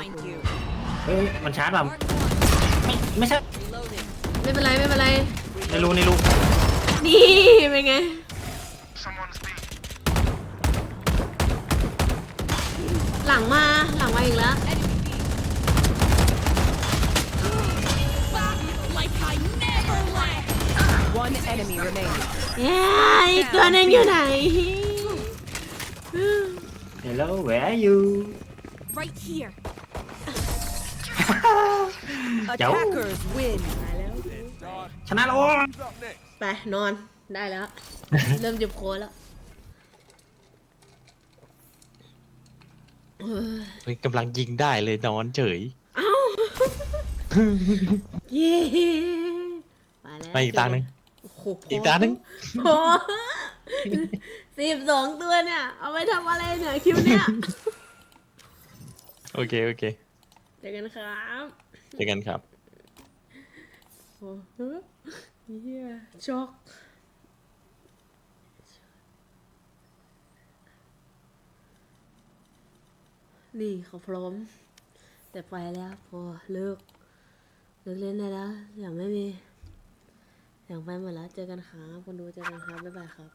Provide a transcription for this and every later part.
find you. เฮ้ยมันชาร์จแบบ Mark one. ไม่ไม่ใช่ Reloading. ไม่เป็นไรไม่เป็นไรไม่รู้ไม่รู้นี่เป็นไง หลังมาหลังมาอีกแล้ว Like I never left. One enemy remaining. เย้อีกตัวหนึงอยู่ไหนเดี๋ยวแล้ว where are you Right here. เจ้า Attackers win. ชนะแล้วไปนอนได้แล้ว เริ่มเจ็บคอแล้วเฮ้ยเฮ้ยกำลังยิงได้เลยนอนเฉยเย้ไปแล้วไปอีกตาหนึ่งโอ้โหอีกตาหนึ่ง พอสิบสองตัวเนี่ย เอาไปทำอะไรเนี่ย คิวเนี่ย โอเค โอเค เจอกันครับเจอกันครับโอ้โหเฮียช็อกนี่เขาพร้อม แต่ไปแล้วพอเลิกเลิกเล่นได้แล้วอยากไม่มีอยากไปหมดแล้วเจอกันครับคนดูเจอกันครับบ๊ายบายครับ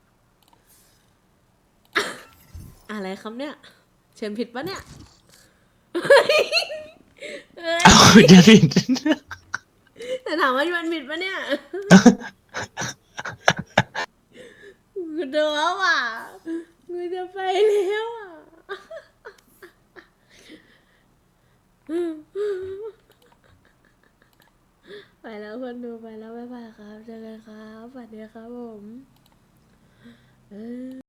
อะไรครับเนี่ย เชิญผิดปะเนี่ย เลยเอาจะผิดแต่ถามว่ามันบิดปะเนี่ยกูโดนแล้วอะกูจะไปแล้วอะไปแล้วคนดูไปแล้วบ๊ายบายครับเจอกันครับสวัสดีครับผม